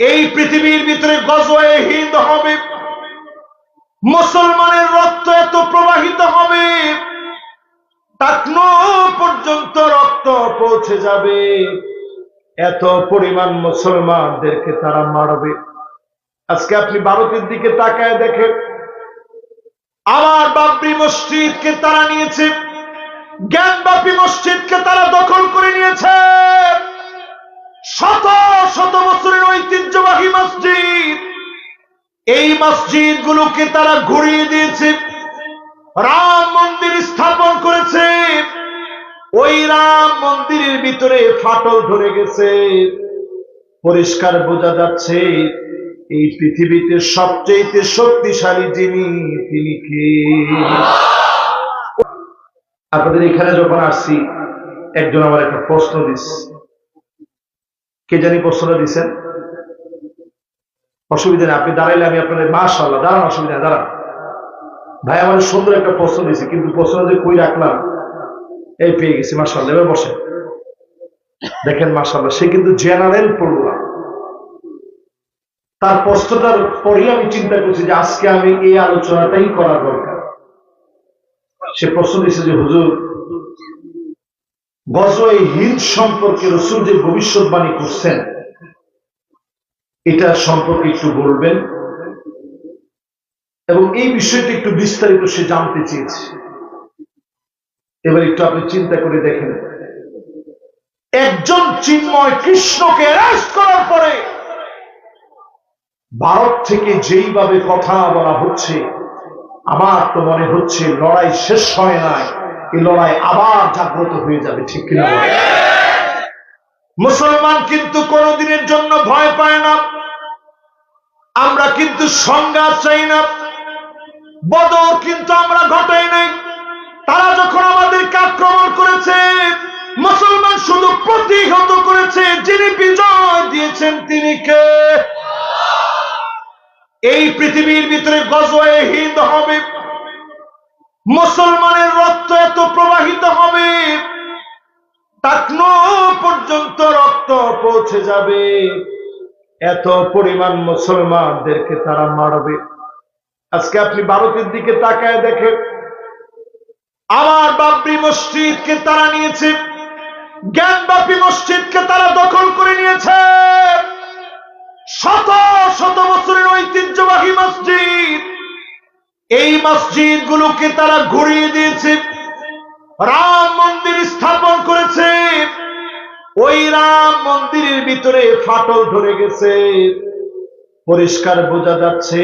এই পৃথিবীর ভিতরে গজয়ে হিন্দ হবে। মুসলমানের রক্ত এত প্রবাহিত হবে পর্যন্ত রক্ত পৌঁছে যাবে। এত পরিমাণ মুসলমানদেরকে তারা মারবে। আজকে আপনি ভারতের দিকে তাকায় দেখেন, আমার বাবরি মসজিদকে তারা নিয়েছে, জ্ঞানবাপী মসজিদকে তারা দখল করে নিয়েছে শত শত বছরের ঐতিহ্যবাহী মসজিদ। এই মসজিদ গুলোকে তারা ঘুরিয়ে দিয়েছে, রাম মন্দির স্থাপন করেছে। ওই রাম মন্দিরের ভিতরে ফাটল ধরে গেছে। পরিষ্কার বোঝা যাচ্ছে, এই পৃথিবীতে সবচেয়ে শক্তিশালী যিনি, তিনি কে? আপনাদের এখানে যখন আসছি, একজন আমার একটা প্রশ্ন দিস। কে জানি প্রশ্নটা দিছেন? অসুবিধা নেই, আপনি দাঁড়াইলে আমি আপনাদের মাশাল্লাহ দাঁড়ান, অসুবিধা দাঁড়ান। ভাই, আমার সুন্দর একটা প্রশ্ন দিয়েছে, কিন্তু প্রশ্নটা যে কই রাখলাম, এই পেয়ে গেছি মাশাল্লাহ এবার বসে। দেখেন মাশাল্লাহ সে কিন্তু জেনারেল পড়লাম তার প্রশ্নটার পরেই আমি চিন্তা করছি যে আজকে আমি এই আলোচনাটাই করা দরকার। সে প্রশ্ন দিয়েছে যে, হুজুর, গজওয়ে হিন্দ সম্পর্কে রসুল যে ভবিষ্যৎবাণী করছেন। এটা সম্পর্কে একটু বলবেন। এবং এই বিষয়টা একটু বিস্তারিত সে জানতে চেয়েছে। এবার একটু আপনি চিন্তা করে দেখেন। একজন চিন্ময় কৃষ্ণকে অ্যারেস্ট করার পরে ভারত থেকে যেইভাবে কথা বলা হচ্ছে, আমার তো মনে হচ্ছে লড়াই শেষ হয় নাই এই লড়াই আবার জাগ্রত হয়ে যাবে, ঠিক কিনা? মুসলমান কিন্তু কোনদিনের জন্য ভয় পায় না। আমরা কিন্তু সংঘাত চাই না। বদর কিন্তু আমরা ঘটাই নাই। তারা যখন আমাদেরকে আক্রমণ করেছে, মুসলমান শুধু প্রতিহত করেছে, যিনি বিজয় দিয়েছেন তিনি কে? এই পৃথিবীর ভিতরে গজয়ে হিন্দ হবে। মুসলমানের রক্ত এত প্রবাহিত হবে। টাকনো পর্যন্ত রক্ত পৌঁছে যাবে। এত পরিমাণ মুসলমানদেরকে তারা মারবে। আজকে আপনি ভারতের দিকে তাকায় দেখেন। আমার বাবরি মসজিদকে তারা নিয়েছে। জ্ঞানবাপী মসজিদকে তারা দখল করে নিয়েছে। শত শত বছরের ঐতিহ্যবাহী মসজিদ। এই মসজিদ গুলোকে তারা ঘুরিয়ে দিয়েছে। রাম মন্দির স্থাপন করেছে। ওই রাম মন্দিরের ভিতরে ফাটল ধরে গেছে। পরিষ্কার বোঝা যাচ্ছে,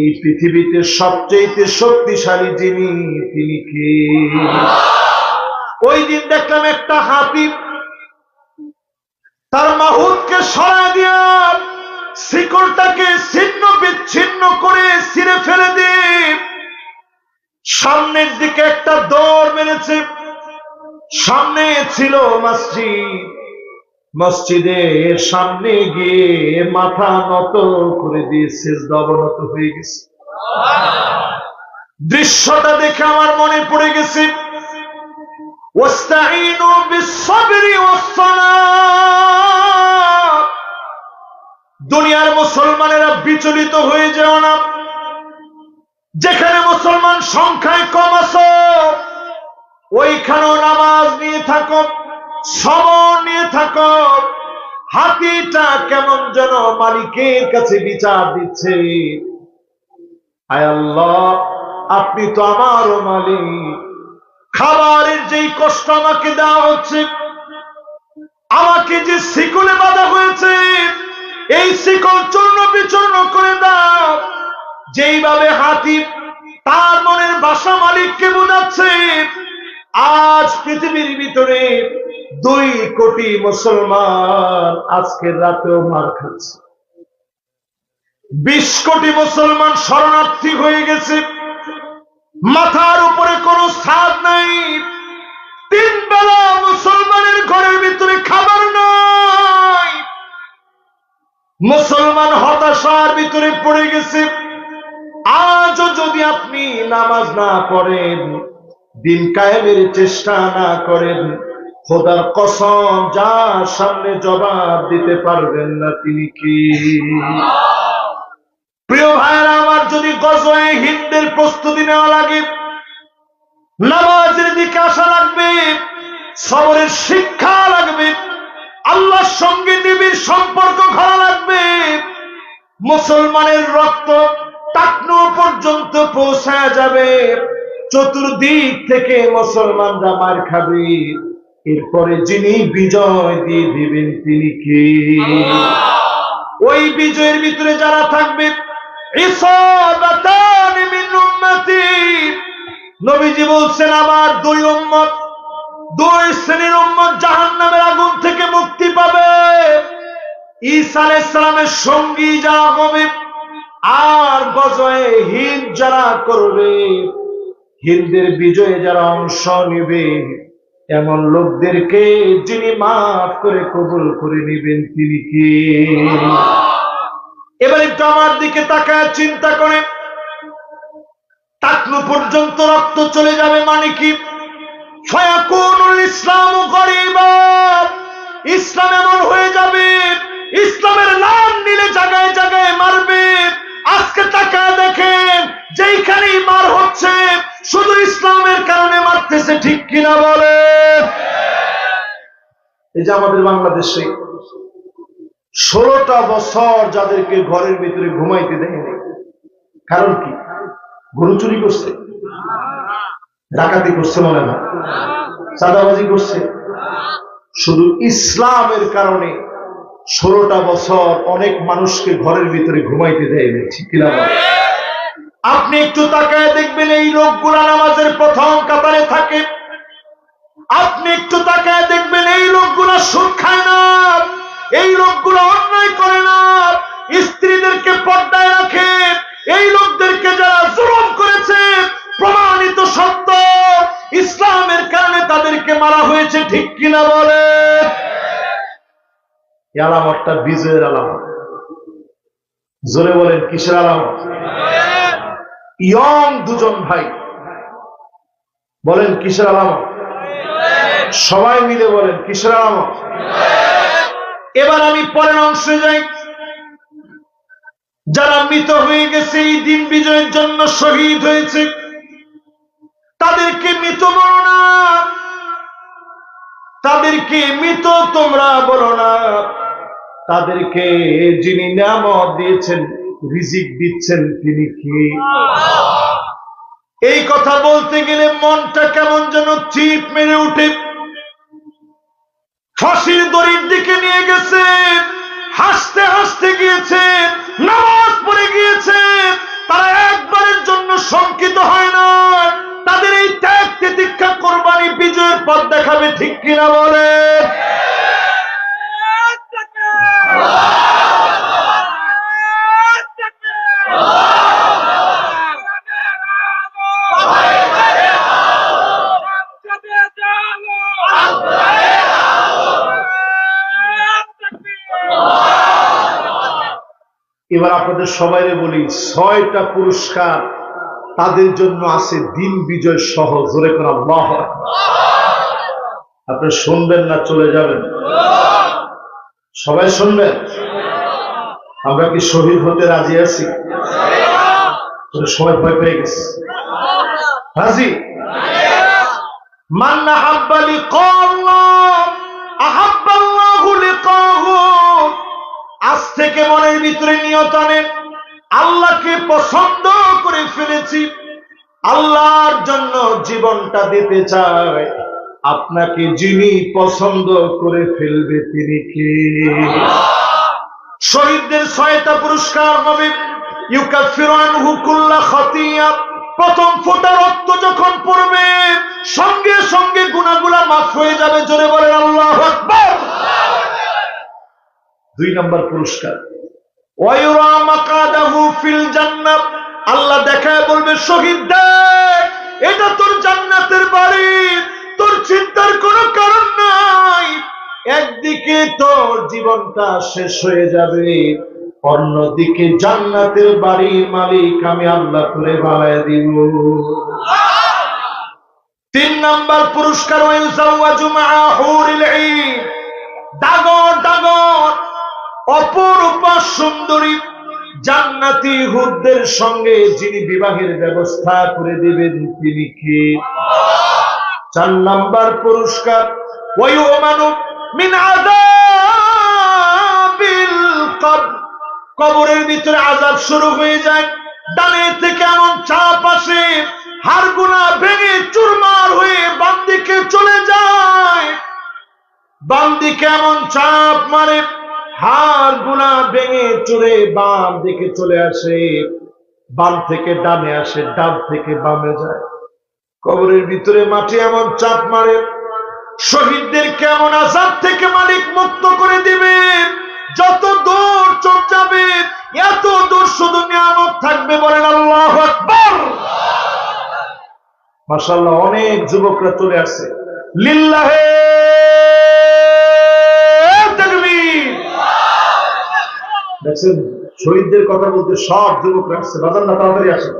এই পৃথিবীতে সবচেয়ে শক্তিশালী যিনি, তিনি কে? ওই দিন দেখলাম একটা হাতি, তার মাহুদকে সরা দিয়া শিকড়টাকে ছিন্ন বিচ্ছিন্ন করে ছিঁড়ে ফেলে দিয়ে সামনের দিকে একটা দৌড় মেরেছে। সামনে ছিল মসজিদ। মসজিদের সামনে গিয়ে মাথা নত করে দিয়ে অবনত হয়ে গেছে। দৃশ্যটা দেখে আমার মনে পড়ে গেছে। দুনিয়ার মুসলমানেরা বিচলিত হয়ে যাও না। যেখানে মুসলমান সংখ্যায় কম আছো, ওইখানেও নামাজ নিয়ে থাকো সবর নিয়ে থাকো। হাতিটা কেমন যেন মালিকের কাছে বিচার দিচ্ছে। আপনি তো আমারও মালিক। খাবারের যেই কষ্ট আমাকে দেওয়া হচ্ছে, আমাকে যে শিকলে বাঁধা হয়েছে, এই শিকল চূর্ণ বিচূর্ণ করে দাও। যেইভাবে হাতি তার মনের বাসা মালিককে বোঝাচ্ছে। আজ পৃথিবীর ভিতরে দুই কোটি মুসলমান আজকের রাতেও মার খাচ্ছে। বিশ কোটি মুসলমান শরণার্থী হয়ে গেছে। মাথার উপরে কোনো ছাদ নাই। তিন বেলা মুসলমানের ঘরের ভিতরে খাবার নাই। মুসলমান হতাশার ভিতরে পড়ে গেছে। আজও যদি আপনি নামাজ না পড়েন, দিন কায়েমের চেষ্টা না করেন, খোদার কসম যার সামনে জবাব দিতে পারবেন না তিনি কি? প্রিয় ভাইয়েরা, আমার যদি গজয়ে হিন্দের প্রস্তুতি নেওয়া লাগে, নামাজের দিকে আসা লাগবে, সবরের শিক্ষা লাগবে, আল্লাহর সঙ্গে নিবিড় সম্পর্ক ঘরা লাগবে, মুসলমানের রক্ত টাকনো পর্যন্ত পৌঁছায় যাবে। চতুর্দিক থেকে মুসলমানরা মার খাবে। এরপরে যিনি বিজয় দিয়ে দিবেন তিনি কে? ওই বিজয়ের ভিতরে যারা থাকবে নবীজি বলছেন আমার দুই উম্মত দুই শ্রেণির উম্মত জাহান্নামের আগুন থেকে মুক্তি পাবে। ঈসা আলাইহিস সালামের সঙ্গী যারা হবে আর গজয়ে হিন্দ যারা করবে, হিন্দের বিজয়ে যারা অংশ নেবে, এমন লোকদেরকে যিনি মাফ করে কবুল করে নেবেন, তিনি কি? এবার একটু আমার দিকে তাকায়, চিন্তা করে টাকলু পর্যন্ত রক্ত চলে যাবে মানে কি? ইসলাম গরিবা। ইসলাম এমন হয়ে যাবে, ইসলামের নাম নিলে জায়গায় জায়গায় মারবে। আজকে তাকায় দেখেন, যেইখানেই মার হচ্ছে, শুধু ইসলামের কারণে মারতেছে, ঠিক কিনা বলে? এই যে আমাদের বাংলাদেশে ষোলোটা বছর যাদেরকে ঘরের ভিতরে ঘুমাইতে দেয় নাই, কারণ কি? গরু চুরি করছে, ডাকাতি করছে মনে না চাঁদাবাজি করছে। শুধু ইসলামের কারণে ষোলোটা বছর অনেক মানুষকে ঘরের ভিতরে ঘুমাইতে দেয় আপনি একটু তাকায় দেখবেন এই লোকগুলা নামাজের প্রথম কাতারে থাকে। আপনি একটু তাকায় দেখবেন এই লোকগুলা সুদ খায় না, এই লোকগুলো অন্যায় করে না। স্ত্রীদেরকে পর্দায় রাখে, এই লোকদেরকে যারা জুলুম করেছে, প্রমাণিত সত্য, ইসলামের কারণে তাদেরকে মারা হয়েছে, ঠিক কিনা বলে? এই আলামতটা বিজয়ের আলামত জোরে বলেন, কিসের আলামত ইয়ং দুজন ভাই। বলেন, কিসের আলামত সবাই মিলে বলেন, কিসের আলামত এবার আমি পরের অংশে যাই। যারা মৃত হয়ে গেছে, এই দিন বিজয়ের জন্য শহীদ হয়েছে। তাদেরকে মৃত বলো না। তাদেরকে মৃত তোমরা বলো না। তাদেরকে যিনি নামত দিয়েছেন রিজিক দিচ্ছেন তিনি কি? এই কথা বলতে গেলে মনটা কেমন যেন চিপ মেরে উঠে ফাঁসির দড়ির দিকে নিয়ে গেছে হাসতে হাসতে গিয়েছে নামাজ পড়ে গিয়েছে। তারা একবারের জন্য শঙ্কিত হয় না। তাদের এই ত্যাগ তিতিক্ষা কোরবানি বিজয়ের পথ দেখাবে ঠিক কিনা বলে আপনাদের সবাইরে বলি, ছয়টা পুরস্কার তাদের জন্য আছে দিন বিজয় সহ। জোরে করে আল্লাহ আপনি শুনবেন না চলে যাবেন। সবাই শুনবেন? আমরা কি শহীদ হতে রাজি আছি? সবাই ভয় পেয়ে গেছে। রাজি? মান আহাব্বা লিকাল্লাহ, আহাব্বাল্লাহু লিকাহু। আজ থেকে মনের ভিতরে নিয়ত আনেন। আল্লাহকে পছন্দ করে ফেলেছি। আল্লাহর জন্য জীবনটা দিতে চাই আপনাকে যিনি পছন্দ করে ফেলবে তিনি কে? শহীদদের ছয়টা পুরস্কার হবে। প্রথম ফোঁটা রক্ত যখন পড়বে, সঙ্গে সঙ্গে গুনাহগুলা মাফ হয়ে যাবে। জোরে বলেন, আল্লাহ দুই নম্বর পুরস্কার ওয়ায়ুরা মাকাদাহু ফিল জান্নাত আল্লাহ দেখায় বলবে, শহীদ দেখ, এটা তোর জান্নাতের বাড়ি। তোর চিন্তার কোনো কারণ নাই। একদিকে তোর জীবনটা শেষ হয়ে যাবে, অন্যদিকে জান্নাতের বাড়ির মালিক আমি আল্লাহ করে বাড়ায় দিব। তিন নাম্বার পুরস্কার ডাগর ডাগর অপরূপ সুন্দরী জান্নাতি হুদদের সঙ্গে যিনি বিবাহের ব্যবস্থা করে দেবেন, তিনি কে? চার নাম্বার পুরস্কার ওয়ায়ুমানু মিন আযাবিল কবর। কবরের ভিতরে আজাব শুরু হয়ে যায়, ডানে থেকে এমন চাপ আসে হাড়গুনা ভেঙে চুরমার হয়ে বাম দিকে চলে যায়। বাম দিকে এমন চাপ মারে হাড় গুনা ভেঙে চুরে বাম দিকে চলে আসে। বাম থেকে ডানে আসে, ডান থেকে বামে যায়। কবরের ভিতরে মাটি এমন চাপ মারে। শহীদদের কেমন আজাদ থেকে মালিক মুক্ত করে দিবে? যত দূর চোখ যাবে, এত দূর শুধু নিয়ামত থাকবে বলেন আল্লাহ আকবর। মাসাল্লাহ অনেক যুবকরা চলে আসে। লিল্লাহে দেখছেন শহীদদের কথা বলতে সব যুবকরা আসছে। বাজার না, তাড়াতাড়ি আসে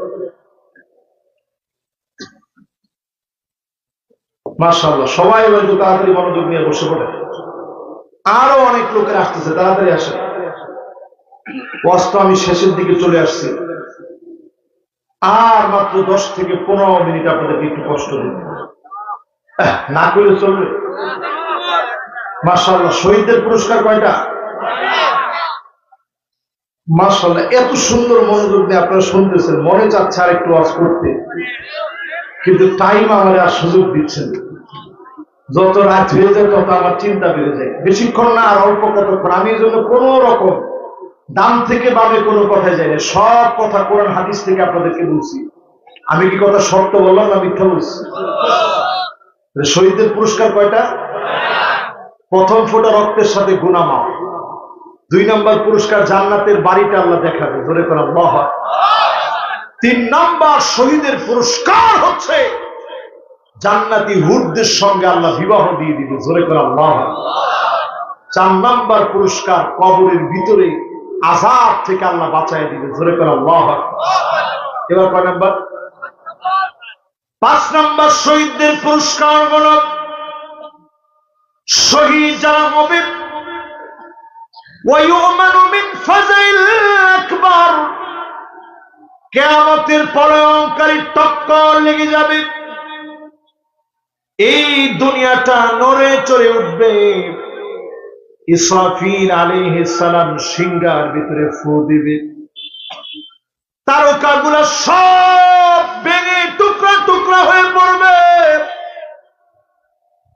মাসাল্লাহ সবাই এবার একটু তাড়াতাড়ি মনোযোগ নিয়ে বসে পড়ে আরও অনেক লোকের আসতেছে, তাড়াতাড়ি আসে ওয়াজটা আমি শেষের দিকে চলে আসছি। আর মাত্র দশ থেকে পনেরো মিনিট আপনাদেরকে একটু কষ্ট দিন না করলে চলবে? মাসাল্লাহ শহীদদের পুরস্কার কয়টা? মাসাল্লাহ এত সুন্দর মনোযোগ দিয়ে আপনারা শুনতেছেন, মনে চাচ্ছে আর একটু ওয়াজ করতে। কিন্তু টাইম আমার আর সুযোগ দিচ্ছেন যত রাত হয়ে যায়, তত আমার চিন্তা বেড়ে যায়। বেশিক্ষণ না, আর অল্প কতক্ষণ। আমি জন্য কোন রকম দাম থেকে বামে কোনো কথাই যাই না। সব কথা কোরআন, হাদিস থেকে আপনাদেরকে বলছি। আমি কি কথা শর্ত বললাম না মিথ্যা বলছি? তাহলে শহীদদের পুরস্কার কয়টা? প্রথম ফোটা রক্তের সাথে গুণা মাপ দুই নম্বর পুরস্কার জান্নাতের বাড়িটা আল্লাহ দেখাবে ধরে করা আল্লাহ তিন নাম্বার শহীদের পুরস্কার হচ্ছে জান্নাতি হুদদের সঙ্গে আল্লাহ বিবাহ দিয়ে দিবে, জোরে করে আল্লাহ চার নাম্বার পুরস্কার কবরের ভিতরে আজাব থেকে আল্লাহ বাঁচাই দিবে, জোরে করে আল্লাহ এবার কয় নাম্বার? পাঁচ নাম্বার শহীদদের পুরস্কার হল শহীদ যারা ويؤمن من فزع الأكبر কেয়ামতের পলয়ঙ্কারী টক্কর লেগে যাবে এই দুনিয়াটা নড়ে চড়ে উঠবে ইসরাফিল আলাইহিস সালাম সিংহার ভিতরে ফু দিবে তারকাগুলো সব ভেঙে টুকরা টুকরা হয়ে পড়বে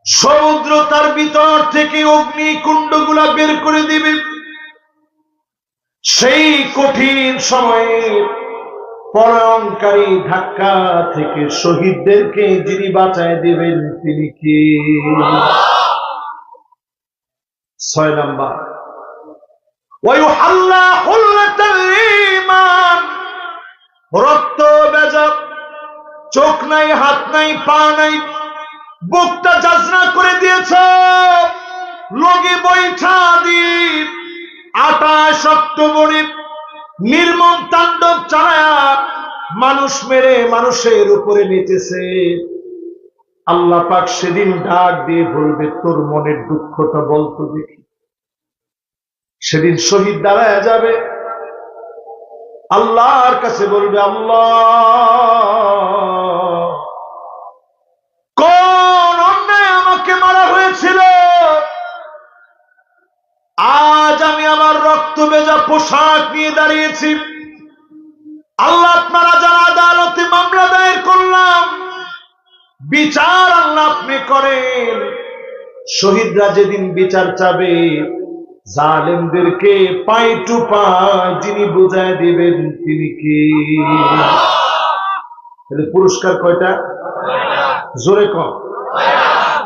সমুদ্র তার ভিতর থেকে অগ্নি কুণ্ডগুলা বের করে দিবে সেই কঠিন সময়ে পরঙ্কারী ধাক্কা থেকে শহীদদেরকে যিনি বাঁচায় দিবেন, তিনি কি? ছয় নাম্বার। রক্ত বেজাব, চোখ নাই, হাত নাই, পা নাই, বুকটা যাজনা করে দিয়েছ। লগি বৈঠা দ্বীপ আঠাশ অক্টোবরে নির্মম তাণ্ডব চালায়া মানুষ মেরে মানুষের উপরে নেচেছে। আল্লাহ পাক সেদিন ডাক দিয়ে বলবে, তোর মনের দুঃখটা বলতো দেখি। সেদিন শহীদ দাঁড়ায় যাবে। আল্লাহর কাছে বলবে, আল্লাহ, কোন অন্যায় আমাকে মারা হয়েছিল? আজ আমি আমার রক্ত বেজা পোশাক নিয়ে দাঁড়িয়েছি, আল্লাহ আপনারা যারা আদালতে মামলা দায়ের করলাম, বিচার আল্লাহ আপনি করেন। শহীদরা যেদিন বিচার চাবে, জালেমদেরকে পাই টু পাই যিনি বুঝায় দিবেন তিনি কি? পুরস্কার কয়টা? জোরে কম